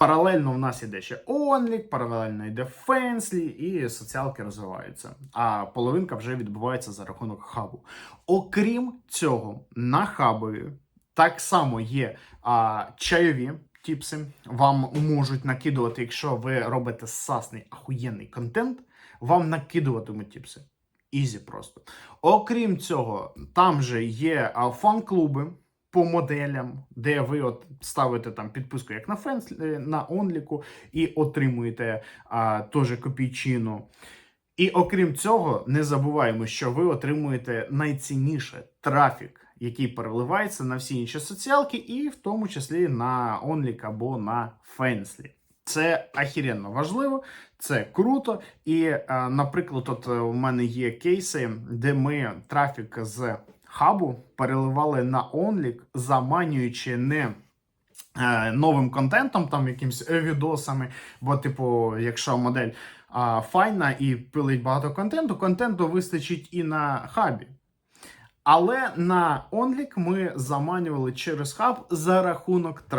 Паралельно в нас іде ще Only, паралельно йде Фенслі, і соціалки розвиваються. А половинка вже відбувається за рахунок хабу. Окрім цього, на хабові так само є а, чайові тіпси. Вам можуть накидувати, якщо ви робите сасний ахуєнний контент, вам накидуватимуть тіпси. Ізі просто. Окрім цього, там же є фан-клуби по моделям, де ви от ставите там підписку як на Фенс, на Онліку, і отримуєте а, теж копійчину. І окрім цього, не забуваємо, що ви отримуєте найцінніше трафік, який переливається на всі інші соціалки, і в тому числі на Онлік або на Фенслі. Це ахіренно важливо, це круто. І, е, наприклад, от у мене є кейси, де ми трафік з хабу переливали на Онлік, заманюючи не е, новим контентом, там якимсь е, відосами. Бо, типу, якщо модель а, файна і пилить багато контенту, контенту вистачить і на хабі. Але на Онлік ми заманювали через хаб за рахунок транспорту.